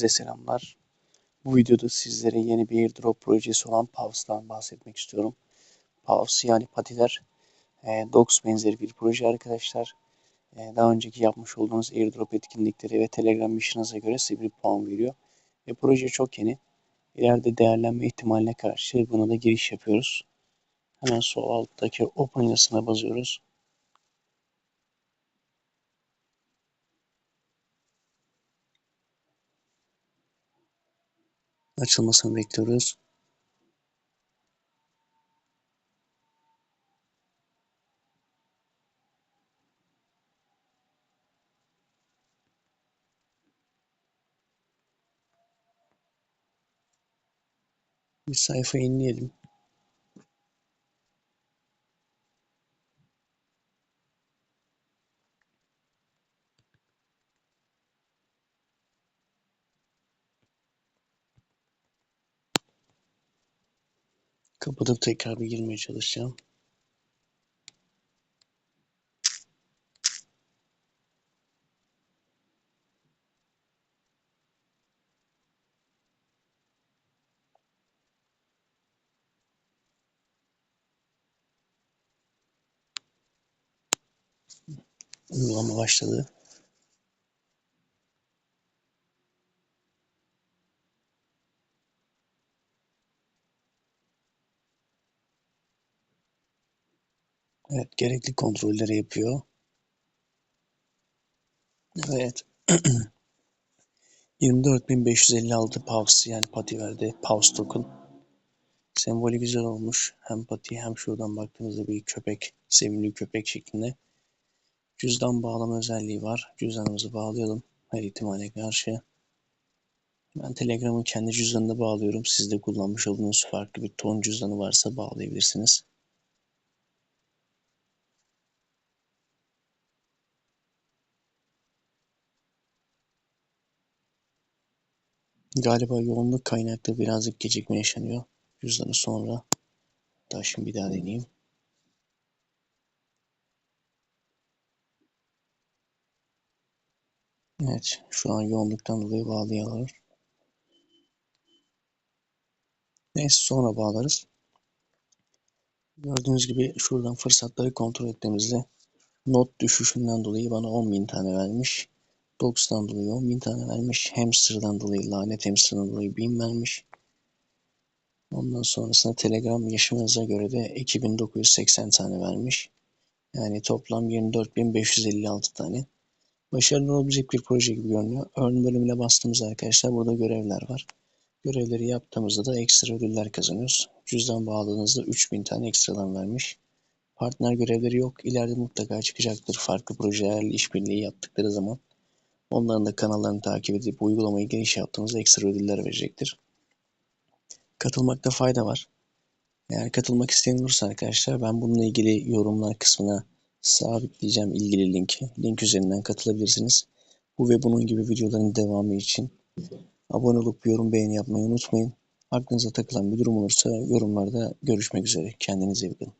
Herkese selamlar. Bu videoda sizlere yeni bir airdrop projesi olan Pavs'tan bahsetmek istiyorum. Pavs yani patiler e, Docs benzeri bir proje arkadaşlar. E, daha önceki yapmış olduğunuz airdrop etkinlikleri ve Telegram mission'ınıza göre size bir puan veriyor. Ve proje çok yeni. İleride değerlenme ihtimaline karşı buna da giriş yapıyoruz. Hemen sol alttaki Open yazısına basıyoruz. Açılmasını bekliyoruz. Bir sayfa yenileyelim. Kapatıp tekrar bir girmeye çalışacağım. Uygulama başladı. Evet, gerekli kontrolleri yapıyor. Evet. 24.556 Pavs yani pati verdi. Pavs token. Sembolü güzel olmuş. Hem pati hem şuradan baktığınızda bir köpek, sevimli köpek şeklinde. Cüzdan bağlama özelliği var. Cüzdanımızı bağlayalım her ihtimale karşı. Ben Telegram'ın kendi cüzdanını bağlıyorum. Siz de kullanmış olduğunuz farklı bir ton cüzdanı varsa bağlayabilirsiniz. Galiba yoğunluk kaynaklı birazcık gecikme yaşanıyor. Cüzdanı sonra. Daha şimdi bir daha deneyeyim. Evet, şu an yoğunluktan dolayı bağlayalım. Neyse sonra bağlarız. Gördüğünüz gibi şuradan fırsatları kontrol ettiğimizde not düşüşünden dolayı bana 10.000 tane vermiş. Dogs'tan dolayı 10.000 tane vermiş. Hamster'dan dolayı, lanet hamster'dan dolayı 1000 vermiş. Ondan sonrasında Telegram yaşımıza göre de 2980 tane vermiş. Yani toplam 24.556 tane. Başarılı olabilecek bir proje gibi görünüyor. Earn bölümüne bastığımız arkadaşlar burada görevler var. Görevleri yaptığımızda da ekstra ödüller kazanıyoruz. Cüzdan bağladığınızda 3000 tane ekstradan vermiş. Partner görevleri yok. İleride mutlaka çıkacaktır. Farklı projelerle işbirliği yaptıkları zaman onların da kanallarını takip edip uygulamayı geniş yaptığınızda ekstra ödüller verecektir. Katılmakta fayda var. Eğer katılmak isteyen olursa arkadaşlar ben bununla ilgili yorumlar kısmına sabitleyeceğim ilgili linki. Link üzerinden katılabilirsiniz. Bu ve bunun gibi videoların devamı için abone olup yorum beğeni yapmayı unutmayın. Aklınıza takılan bir durum olursa yorumlarda görüşmek üzere. Kendinize iyi bakın.